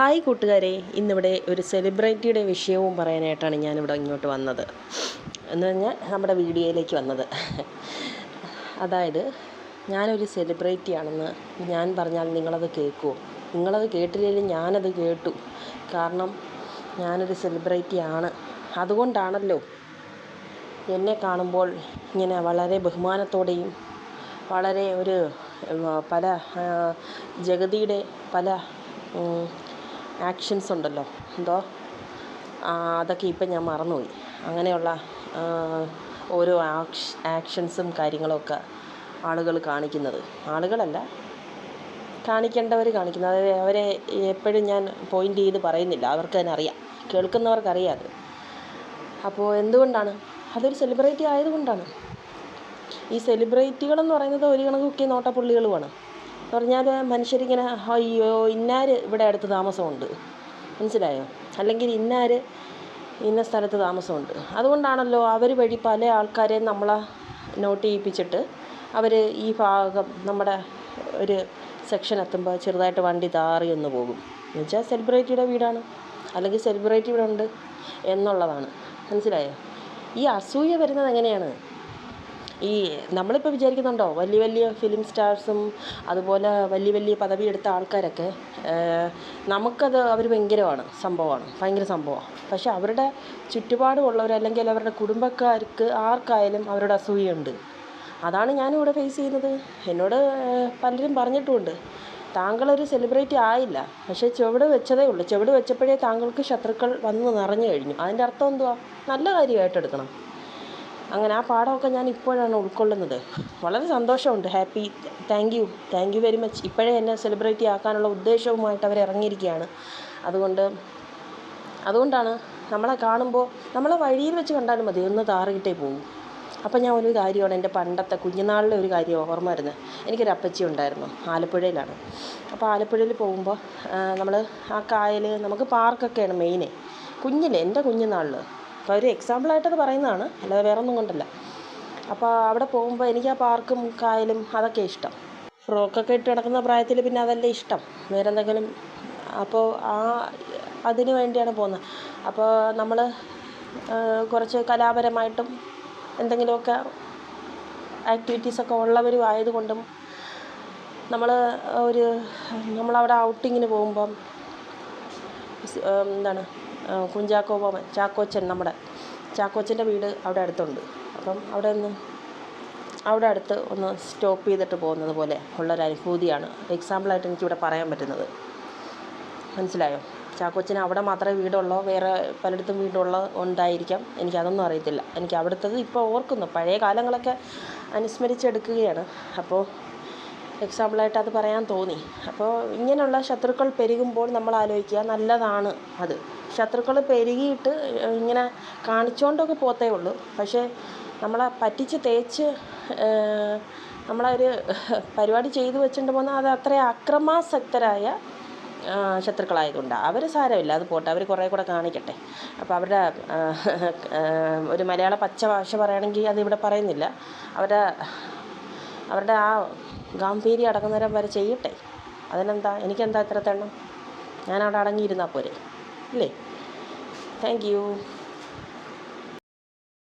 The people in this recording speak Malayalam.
ഹായ് കൂട്ടുകാരെ ഇന്നിവിടെ ഒരു സെലിബ്രിറ്റിയുടെ വിഷയവും പറയാനായിട്ടാണ് ഞാനിവിടെ ഇങ്ങോട്ട് വന്നത്. എന്ന് പറഞ്ഞാൽ നമ്മുടെ വീഡിയോയിലേക്ക് വന്നത്. അതായത് ഞാനൊരു സെലിബ്രിറ്റിയാണെന്ന് ഞാൻ പറഞ്ഞാൽ നിങ്ങളത് കേൾക്കുമോ നിങ്ങളത് കേട്ടില്ലെങ്കിലും ഞാനത് കേട്ടു. കാരണം ഞാനൊരു സെലിബ്രിറ്റിയാണ് അതുകൊണ്ടാണല്ലോ എന്നെ കാണുമ്പോൾ ഇങ്ങനെ വളരെ ബഹുമാനത്തോടെയും വളരെ ഒരു പല ജഗതിയുടെ പല ആക്ഷൻസ് ഉണ്ടല്ലോ. എന്തോ? അതൊക്കെ ഇപ്പം ഞാൻ മറന്നുപോയി. അങ്ങനെയുള്ള ഓരോ ആക്ഷ ആക്ഷൻസും കാര്യങ്ങളൊക്കെ ആളുകൾ കാണിക്കുന്നത്. ആളുകളല്ല കാണിക്കേണ്ടവർ കാണിക്കുന്നത് അതായത് അവരെ എപ്പോഴും ഞാൻ പോയിന്റ് ചെയ്ത് പറയുന്നില്ല. അവർക്ക് തന്നെ അറിയാം. കേൾക്കുന്നവർക്കറിയാം അത്. അപ്പോൾ എന്തുകൊണ്ടാണ്? അതൊരു സെലിബ്രിറ്റി ആയതുകൊണ്ടാണ്. ഈ സെലിബ്രിറ്റികളെന്ന് പറയുന്നത് ഒരു കണക്കൊക്കെ നോട്ടപ്പുള്ളികളുമാണ്. എന്ന് പറഞ്ഞാൽ മനുഷ്യരിങ്ങനെ അയ്യോ ഇന്നാർ ഇവിടെ അടുത്ത് താമസമുണ്ട്? മനസ്സിലായോ? അല്ലെങ്കിൽ ഇന്നാർ ഇന്ന സ്ഥലത്ത് താമസമുണ്ട്? അതുകൊണ്ടാണല്ലോ അവർ വഴി പല ആൾക്കാരെയും നമ്മളെ നോട്ട് ചെയ്യിപ്പിച്ചിട്ട് അവർ ഈ ഭാഗം നമ്മുടെ ഒരു സെക്ഷൻ എത്തുമ്പോൾ ചെറുതായിട്ട് വണ്ടി താറി ഒന്ന് പോകും. എന്നുവെച്ചാൽ സെലിബ്രിറ്റിയുടെ വീടാണ്. അല്ലെങ്കിൽ സെലിബ്രിറ്റി ഇവിടെ ഉണ്ട് എന്നുള്ളതാണ്. മനസ്സിലായോ? ഈ അസൂയ വരുന്നത് എങ്ങനെയാണ്? ഈ നമ്മളിപ്പോൾ വിചാരിക്കുന്നുണ്ടോ വലിയ വലിയ ഫിലിം സ്റ്റാർസും അതുപോലെ വലിയ വലിയ പദവി എടുത്ത ആൾക്കാരൊക്കെ നമുക്കത് അവർ ഭയങ്കരമാണ് സംഭവമാണ് ഭയങ്കര സംഭവമാണ്. പക്ഷെ അവരുടെ ചുറ്റുപാടുമുള്ളവർ അല്ലെങ്കിൽ അവരുടെ കുടുംബക്കാർക്ക് ആർക്കായാലും അവരുടെ അസൂയുണ്ട്. അതാണ് ഞാനിവിടെ ഫേസ് ചെയ്യുന്നത്. എന്നോട് പലരും പറഞ്ഞിട്ടുമുണ്ട്. താങ്കളൊരു സെലിബ്രിറ്റി ആയില്ല. പക്ഷേ ചുവട് വെച്ചതേ ഉള്ളൂ. ചുവട് വെച്ചപ്പോഴേ താങ്കൾക്ക് ശത്രുക്കൾ വന്ന് നിറഞ്ഞു കഴിഞ്ഞു. അതിന്റെ അർത്ഥം എന്തുവാ? നല്ല കാര്യമായിട്ട് എടുക്കണം. അങ്ങനെ ആ പാഠമൊക്കെ ഞാൻ ഇപ്പോഴാണ് ഉൾക്കൊള്ളുന്നത്. വളരെ സന്തോഷമുണ്ട്. Happy thank you thank you very much ഇപ്പോഴേ എന്നെ സെലിബ്രിറ്റി ആക്കാനുള്ള ഉദ്ദേശവുമായിട്ട് അവർ ഇറങ്ങിയിരിക്കുകയാണ്. അതുകൊണ്ട് അതുകൊണ്ടാണ് നമ്മളെ കാണുമ്പോൾ നമ്മളെ വഴിയിൽ വെച്ച് കണ്ടാലും മതി. ഒന്ന് താറിയിട്ടേ പോകും അപ്പം ഞാൻ ഒരു കാര്യമാണ് എന്റെ പണ്ടത്തെ കുഞ്ഞുനാളിലെ ഒരു കാര്യം ഓർമ്മ വരുന്നത് എനിക്കൊരു അപ്പച്ചി ഉണ്ടായിരുന്നു ആലപ്പുഴയിലാണ്. അപ്പോൾ ആലപ്പുഴയിൽ പോകുമ്പോൾ നമ്മൾ ആ കായൽ നമുക്ക് പാർക്കൊക്കെയാണ് മെയിൻ കുഞ്ഞിലെ എന്റെ കുഞ്ഞുനാളിൽ അപ്പോൾ ഒരു എക്സാമ്പിളായിട്ടത് പറയുന്നതാണ്. അല്ലാതെ വേറെ ഒന്നും കൊണ്ടല്ല. അപ്പോൾ അവിടെ പോകുമ്പോൾ എനിക്ക് ആ പാർക്കും കായലും അതൊക്കെ ഇഷ്ടം. ഫ്രോക്കൊക്കെ ഇട്ട് നടക്കുന്ന പ്രായത്തിൽ പിന്നെ അതല്ലേ ഇഷ്ടം. വേറെ എന്തെങ്കിലും അപ്പോൾ ആ അതിന് വേണ്ടിയാണ് പോകുന്നത്. അപ്പോൾ നമ്മൾ കുറച്ച് കലാപരമായിട്ടും എന്തെങ്കിലുമൊക്കെ ആക്ടിവിറ്റീസൊക്കെ ഉള്ളവരും ആയതുകൊണ്ടും നമ്മൾ ഒരു നമ്മളവിടെ ഔട്ടിങ്ങിന് പോകുമ്പം എന്താണ് കുഞ്ചാക്കോ ബോബൻ ചാക്കോച്ചൻ നമ്മുടെ ചാക്കോച്ചന്റെ വീട് അവിടെ അടുത്തുണ്ട്. അപ്പം അവിടെ ഒന്ന് അവിടെ അടുത്ത് ഒന്ന് സ്റ്റോപ്പ് ചെയ്തിട്ട് പോകുന്നത് പോലെ ഉള്ളൊരു അനുഭൂതിയാണ്. എക്സാമ്പിളായിട്ട് എനിക്കിവിടെ പറയാൻ പറ്റുന്നത്. മനസ്സിലായോ? ചാക്കോച്ചന് അവിടെ മാത്രമേ വീടുള്ളോ വേറെ പലയിടത്തും വീടുള്ള ഉണ്ടായിരിക്കാം. എനിക്കതൊന്നും അറിയത്തില്ല. എനിക്ക് അവിടുത്തത് ഇപ്പോൾ ഓർക്കുന്നു. പഴയ കാലങ്ങളൊക്കെ അനുസ്മരിച്ചെടുക്കുകയാണ്. അപ്പോൾ എക്സാമ്പിളായിട്ട് അത് പറയാൻ തോന്നി. അപ്പോൾ ഇങ്ങനെയുള്ള ശത്രുക്കൾ പെരുകുമ്പോൾ നമ്മൾ ആലോചിക്കുക നല്ലതാണ് അത്. ശത്രുക്കൾ പെരുകിയിട്ട് ഇങ്ങനെ കാണിച്ചുകൊണ്ടൊക്കെ പോത്തേ ഉള്ളൂ. പക്ഷേ നമ്മളെ പറ്റിച്ച് തേച്ച് നമ്മളൊരു പരിപാടി ചെയ്തു വെച്ചിട്ട് പോകുന്ന അത് അത്ര അക്രമാസക്തരായ ശത്രുക്കളായതുകൊണ്ടാണ് അവർ സാരമില്ല. അത് പോട്ടെ അവർ കുറേ കൂടെ കാണിക്കട്ടെ. അപ്പോൾ അവരുടെ ഒരു മലയാള പച്ച ഭാഷ പറയുകയാണെങ്കിൽ അതിവിടെ പറയുന്നില്ല. അവരുടെ അവരുടെ ആ ഗാംഭീര്യം അടങ്ങുന്നേരം വരെ ചെയ്യട്ടെ. അതിനെന്താ എനിക്കെന്താ ഇത്ര തെണ്ണം ഞാനവിടെ അടങ്ങിയിരുന്നാൽ പോരെ. ഇല്ലേ? Thank you